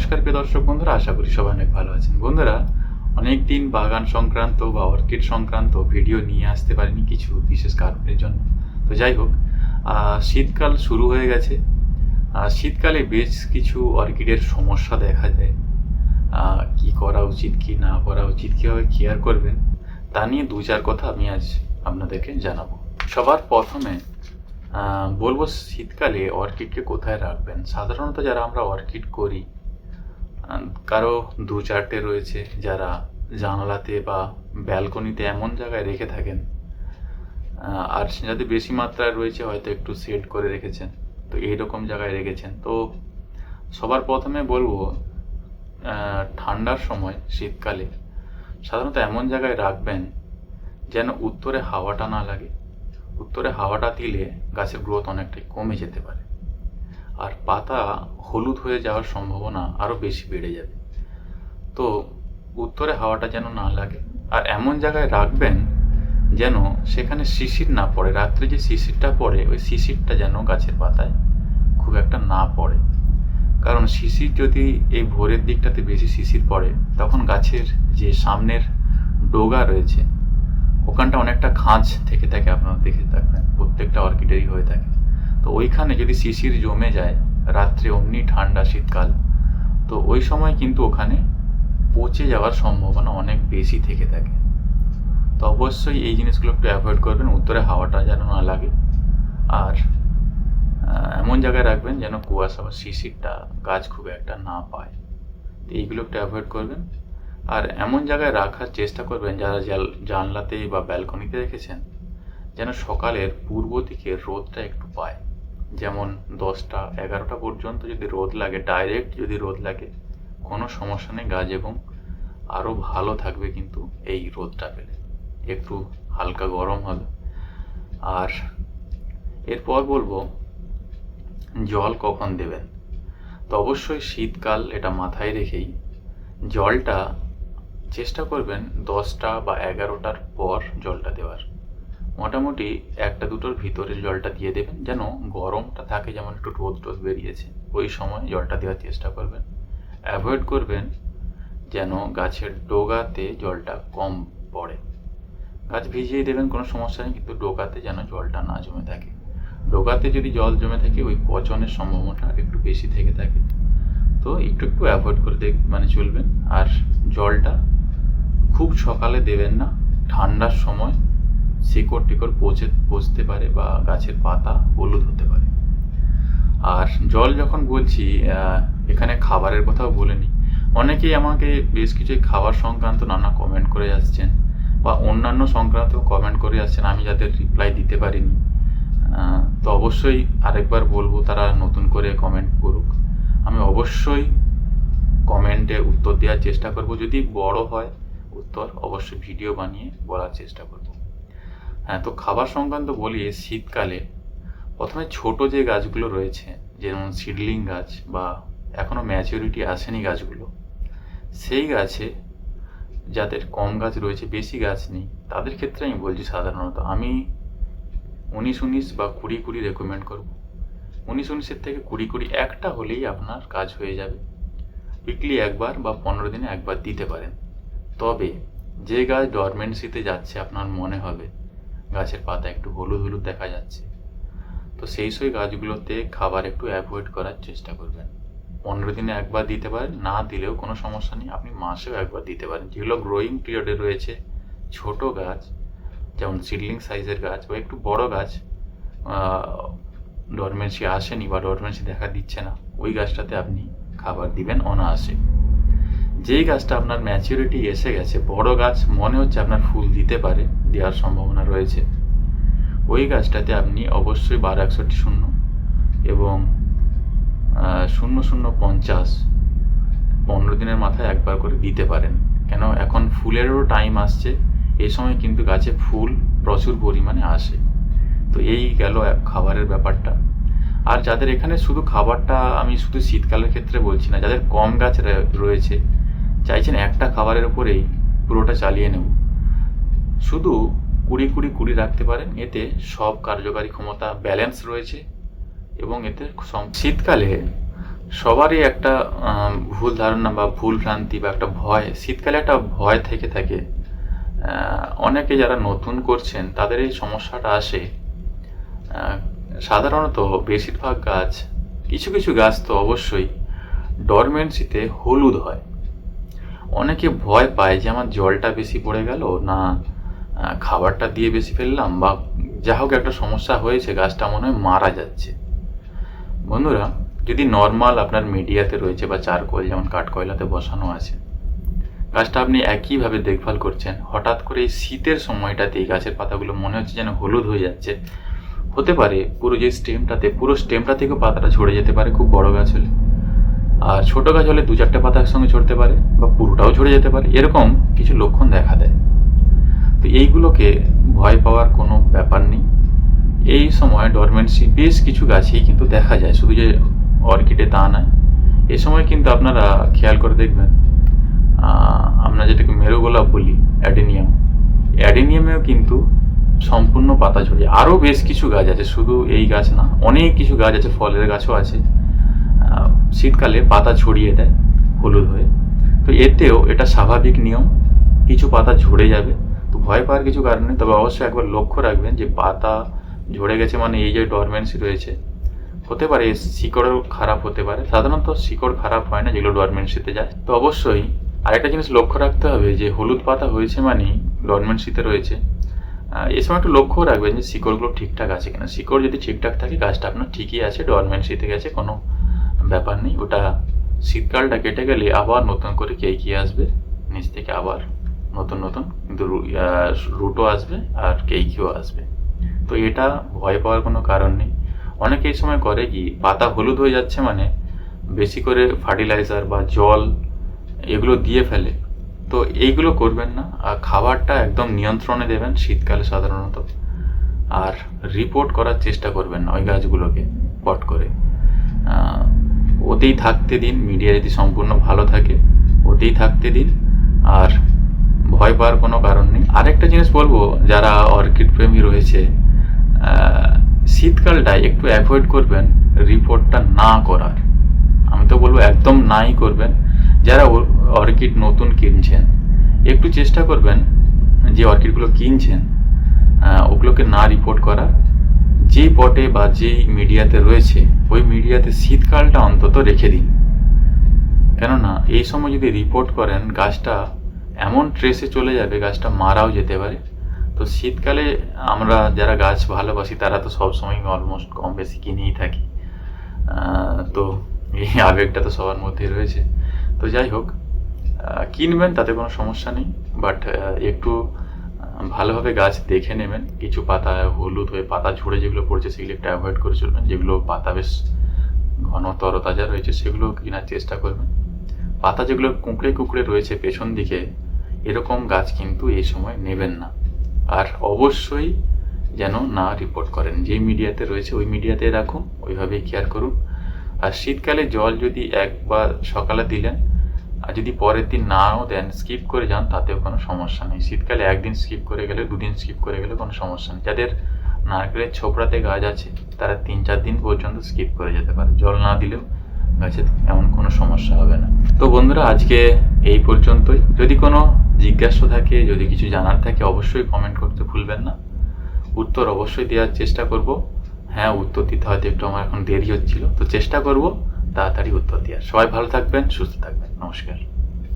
নমস্কার প্রিয় দর্শক বন্ধুরা আশা করি সবাই অনেক ভালো আছেন। বন্ধুরা অনেক দিন বাগান সংক্রান্ত বা অর্কিড সংক্রান্ত ভিডিও নিয়ে আসতে পারিনি কিছু বিশেষ কারণের জন্য। তো যাই হোক শীতকাল শুরু হয়ে গেছে। শীতকালে বেশ কিছু অর্কিডের সমস্যা দেখা যায় আহ, কি করা উচিত কি না করা উচিত কীভাবে কেয়ার করবেন তা নিয়ে দু চার কথা আমি আজ আপনাদেরকে জানাব। সবার প্রথমে বলব শীতকালে অর্কিডকে কোথায় রাখবেন? সাধারণত যারা আমরা অর্কিড করি কারও দু চারটে রয়েছে যারা জানালাতে বা ব্যালকনিতে এমন জায়গায় রেখে থাকেন আর যাদের বেশি মাত্রায় রয়েছে হয়তো একটু সেট করে রেখেছেন, তো এইরকম জায়গায় রেখেছেন। তো সবার প্রথমে বলব ঠান্ডার সময় শীতকালে সাধারণত এমন জায়গায় রাখবেন যেন উত্তরে হাওয়াটা না লাগে। উত্তরে হাওয়াটা দিলে গাছের গ্রোথ অনেকটাই কমে যেতে পারে। আর পাতা হলুদ হয়ে যাওয়ার সম্ভাবনা আরও বেশি বেড়ে যাবে। তো উত্তরে হাওয়াটা যেন না লাগে, আর এমন জায়গায় রাখবেন যেন সেখানে শিশির না পড়ে। রাত্রে যে শিশিরটা পড়ে, ওই শিশিরটা যেন গাছের পাতায় খুব একটা না পড়ে। কারণ শিশির যদি এই ভোরের দিকটাতে বেশি শিশির পড়ে, তখন গাছের যে সামনের ডোগা রয়েছে, ওখানটা অনেকটা খাঁজ থেকে থাকে আপনারা দেখে থাকবেন। প্রত্যেকটা অর্কিডেরই হয়ে থাকে। তো ওইখানে যদি শিশির জমে যায়, রাত্রে অমনি ঠান্ডা শীতকাল, তো ওই সময় কিন্তু ওখানে পচে যাওয়ার সম্ভাবনা অনেক বেশি থেকে থাকে। তো অবশ্যই এই জিনিসগুলো একটু অ্যাভয়েড করবেন, উত্তরে হাওয়াটা যেন না লাগে। আর এমন জায়গায় রাখবেন যেন কুয়াশা বা শিশিরটা গাছ খুব একটা না পায়। তো এইগুলো একটু অ্যাভয়েড করবেন। আর এমন জায়গায় রাখার চেষ্টা করবেন, যারা জানলাতে বা ব্যালকনিতে রেখেছেন, যেন সকালের পূর্ব দিকে রোদটা একটু পায়। যেমন দশটা, এগারোটা পর্যন্ত যদি রোদ লাগে ডাইরেক্ট যদি রোদ লাগে, কোনো সমস্যা নেই, গাছ এবং আরও ভালো থাকবে কিন্তু এই রোদটা পেলে। একটু হালকা গরম হবে। আর এরপর বলব, জল কখন দেবেন? তো অবশ্যই শীতকাল এটা মাথায় রেখেই জলটা চেষ্টা করবেন দশটা বা এগারোটার পর জলটা দেওয়ার। মোটামুটি একটা দুটোর ভিতরে জলটা দিয়ে দেবেন, যেন গরমটা থাকে, যেমন একটু রোদ টোদ বেরিয়েছে, ওই সময় জলটা দেওয়ার চেষ্টা করবেন। অ্যাভয়েড করবেন যেন গাছের ডোগাতে জলটা কম পড়ে। গাছ ভিজিয়ে দেবেন, কোনো সমস্যা নেই, কিন্তু ডোগাতে যেন জলটা না জমে থাকে। ডোগাতে যদি জল জমে থাকে, ওই পচনের সম্ভাবনাটা একটু বেশি থেকে থাকে। তো একটু একটু অ্যাভয়েড করে দেখ মানে চলবেন। আর জলটা খুব সকালে দেবেন না, ঠান্ডার সময় শিকড় টিকড় পচে, পচতে পারে বা গাছের পাতা হলুদ হতে পারে। আর জল যখন বলছি এখানে খাবারের কথাও বলে নিই। অনেকেই আমাকে বেশ কিছু খাবার সংক্রান্ত নানা কমেন্ট করে আসছেন বা অন্যান্য সংক্রান্ত কমেন্ট করে আসছেন, আমি যাদের রিপ্লাই দিতে পারিনি। তো অবশ্যই আরেকবার বলব, তারা নতুন করে কমেন্ট করুক। আমি অবশ্যই কমেন্টে উত্তর দেওয়ার চেষ্টা করব। যদি বড় হয়, উত্তর অবশ্যই ভিডিও বানিয়ে বলার চেষ্টা করব। হ্যাঁ তো খাবার সংক্রান্ত বলি শীতকালে প্রথমে ছোট যে গাছগুলো রয়েছে, যেমন সিডলিং গাছ বা এখনও ম্যাচুরিটি আসেনি গাছগুলো, সেই গাছে যাদের কম গাছ রয়েছে, বেশি গাছ নেই, তাদের ক্ষেত্রে আমি বলছি সাধারণত, আমি উনিশ উনিশ বা কুড়ি কুড়ি রেকমেন্ড করব। উনিশ উনিশের থেকে কুড়ি কুড়ি একটা হলেই আপনার কাজ হয়ে যাবে। উইকলি একবার বা পনেরো দিনে একবার দিতে পারেন। তবে যে গাছ ডরমেন্সিতে যাচ্ছে, আপনার মনে হবে গাছের পাতা একটু হলুদ হলুদ দেখা যাচ্ছে। তো সেই সব গাছগুলোতে খাবার একটু অ্যাভয়েড করার চেষ্টা করবেন। পনেরো দিনে একবার দিতে পারেন, না দিলেও কোনো সমস্যা নেই। আপনি মাসেও একবার দিতে পারেন। যেগুলো গ্রোয়িং পিরিয়ডে রয়েছে, ছোট গাছ, যেমন সিডলিং সাইজের গাছ বা একটু বড় গাছ ডরমেন্সি আসেনি বা ডরমেন্সি দেখা দিচ্ছে না, ওই গাছটাতে আপনি খাবার দিবেন অনায়াসে। যেই গাছটা আপনার ম্যাচিউরিটি এসে গেছে, বড় গাছ মনে হচ্ছে আপনার ফুল দিতে পারে, দেওয়ার সম্ভাবনা রয়েছে। ওই গাছটাতে আপনি অবশ্যই বারো একষট্টি শূন্য এবং শূন্য শূন্য পঞ্চাশ পনেরো দিনের মাথায় একবার করে দিতে পারেন। কেন? এখন ফুলেরও টাইম আসছে। এই সময় কিন্তু গাছে ফুল প্রচুর পরিমাণে আসে। তো এই গেল খাবারের ব্যাপারটা। আর যাদের এখানে শুধু খাবারটা আমি শুধু শীতকালের ক্ষেত্রে বলছি না, যাদের কম গাছ রয়েছে চাইছেন একটা খাবারের উপরেই পুরোটা চালিয়ে নেব। শুধু কুড়ি কুড়ি কুড়ি রাখতে পারেন, এতে সব কার্যকারী ক্ষমতা ব্যালেন্স রয়েছে এবং এতে শীতকালে সবারই একটা ভুল ধারণা বা ভুল ভ্রান্তি বা একটা ভয়, শীতকালে একটা ভয় থেকে থাকে। অনেকে যারা নতুন করছেন, তাদের এই সমস্যাটা আসে। সাধারণত বেশিরভাগ গাছ, কিছু কিছু গাছ তো অবশ্যই ডরমেন্সিতে হলুদ হয়। অনেকে ভয় পায় যে আমার জলটা বেশি পড়ে গেল, না খাবারটা দিয়ে বেশি ফেললাম, বা যা হোক একটা সমস্যা হয়েছে, গাছটা মনে হয় মারা যাচ্ছে। বন্ধুরা, যদি নর্মাল আপনার মিডিয়াতে রয়েছে বা চারকোল, যেমন কাঠকয়লাতে বসানো আছে, গাছটা আপনি একইভাবে দেখভাল করছেন, হঠাৎ করে এই শীতের সময়টাতে এই গাছের পাতাগুলো মনে হচ্ছে যেন হলুদ হয়ে যাচ্ছে। হতে পারে পুরো যে স্টেমটাতে পুরো স্টেমটা থেকেও পাতাটা ঝরে যেতে পারে খুব বড় গাছ হলে। আর ছোট গাছ হলে দু চারটে পাতা একসঙ্গে ঝরতে পারে বা পুরোটাও ঝরে যেতে পারে, এরকম কিছু লক্ষণ দেখা দেয়। তো এইগুলোকে ভয় পাওয়ার কোনো ব্যাপার নেই। এই সময় ডরমেন্সি বেশ কিছু গাছেই কিন্তু দেখা যায়, শুধু যে অর্কিডে তা নয়। এ সময় কিন্তু আপনারা খেয়াল করে দেখবেন আমরা যেটাকে মেরুগোলাপ বলি, অ্যাডেনিয়াম। অ্যাডেনিয়ামেও কিন্তু সম্পূর্ণ পাতা ঝরে আরও বেশ কিছু গাছ আছে, শুধু এই গাছ না, অনেক কিছু গাছ আছে, ফলের গাছও আছে। শীতকালে পাতা ছড়িয়ে দেয়, হলুদ হয়ে। তো এতেও এটা স্বাভাবিক নিয়ম, কিছু পাতা ঝরে যাবে। তো ভয় পাওয়ার কিছু কারণ তবে অবশ্যই একবার লক্ষ্য রাখবেন যে পাতা ঝরে গেছে মানে এই যে ডরমেন্সি রয়েছে, হতে পারে শিকড়ও খারাপ হতে পারে। সাধারণত শিকড় খারাপ হয় না যেগুলো ডরমেন্সিতে যায়। তো অবশ্যই আরেকটা জিনিস লক্ষ্য রাখতে হবে যে হলুদ পাতা হয়েছে মানে ডরমেন্সিতে রয়েছে। এই সময় একটু লক্ষ্য রাখবেন যে শিকড়গুলো ঠিকঠাক আছে কিনা। শিকড় যদি ঠিকঠাক থাকে, গাছটা আপনার ঠিকই আছে ডরমেন্সিতে গেছে, কোনো ব্যাপার নেই, ওটা শীতকালটা কেটে গেলে আবার নতুন করে কে কেঁকিয়ে আসবে? নিচ থেকে আবার নতুন নতুন কিন্তু রুটও আসবে আর কেঁকিও আসবে। তো এটা ভয় পাওয়ার কোনো কারণ নেই। অনেকে এই সময় করে কি, পাতা হলুদ হয়ে যাচ্ছে মানে বেশি করে ফার্টিলাইজার বা জল এগুলো দিয়ে ফেলে। তো এইগুলো করবেন না, আর খাবারটা একদম নিয়ন্ত্রণে দেবেন শীতকালে সাধারণত। আর রিপোর্ট করার চেষ্টা করবেন না ওই গাছগুলোকে, পট করে। ওতেই থাকতে দিন মিডিয়া যদি সম্পূর্ণ ভালো থাকে, ওতেই থাকতে দিন। আর ভয় পাওয়ার কোনো কারণ নেই। আরেকটা জিনিস বলব, যারা অর্কিড প্রেমী রয়েছে শীতকালটায় একটু অ্যাভয়েড করবেন রিপোর্টটা না করার। আমি তো বলব একদম নাই করবেন। যারা অর্কিড নতুন কিনছেন, একটু চেষ্টা করবেন যে অর্কিডগুলো কিনছেন ওগুলোকে না রিপোর্ট করার। যেই পটে বা যেই মিডিয়াতে রয়েছে, ওই মিডিয়াতে শীতকালটা অন্তত রেখে দিন। কেননা, এই সময় যদি রিপোর্ট করেন, গাছটা এমন ট্রেসে চলে যাবে, গাছটা মারাও যেতে পারে। তো শীতকালে আমরা যারা গাছ ভালোবাসি, তারা তো সবসময় অলমোস্ট কম বেশি কিনেই থাকি। তো এই আবেগটা তো সবার মধ্যেই রয়েছে। তো যাই হোক কিনবেন, তাতে কোনো সমস্যা নেই। বাট একটু ভালোভাবে গাছ দেখে নেবেন। কিছু পাতা হলুদ হয়ে পাতা ঝরে যেগুলো পড়ছে সেগুলো একটু অ্যাভয়েড করে চলবেন। যেগুলো পাতা বেশ ঘন তরতাজা রয়েছে সেগুলো কেনার চেষ্টা করবেন। পাতা যেগুলো কুঁকড়ে কুঁকড়ে রয়েছে পেছন দিকে, এরকম গাছ কিন্তু এই সময় নেবেন না। আর অবশ্যই যেন না রিপোর্ট করেন। যে মিডিয়াতে রয়েছে ওই মিডিয়াতে রাখুন, ওইভাবেই কেয়ার করুন। আর শীতকালে জল যদি একবার সকালে দিলেন আর যদি পরের দিন নাও দেন স্কিপ করে যান, তাতেও কোনো সমস্যা নেই। শীতকালে একদিন স্কিপ করে গেলে, দুদিন স্কিপ করে গেলে কোনো সমস্যা নেই। যাদের নারকেলের ছোপড়াতে গাছ আছে, তারা তিন চার দিন পর্যন্ত স্কিপ করে যেতে পারে। জল না দিলেও গাছে এমন কোনো সমস্যা হবে না। তো বন্ধুরা, আজকে এই পর্যন্তই। যদি কোনো জিজ্ঞাসা থাকে, যদি কিছু জানার থাকে, অবশ্যই কমেন্ট করতে ভুলবেন না। উত্তর অবশ্যই দেওয়ার চেষ্টা করব। হ্যাঁ উত্তর দিতে হয়তো একটু আমার এখন দেরি হচ্ছিল। তো চেষ্টা করব তাড়াতাড়ি উত্তর দেওয়ার সবাই ভালো থাকবেন সুস্থ থাকবেন। নমস্কার।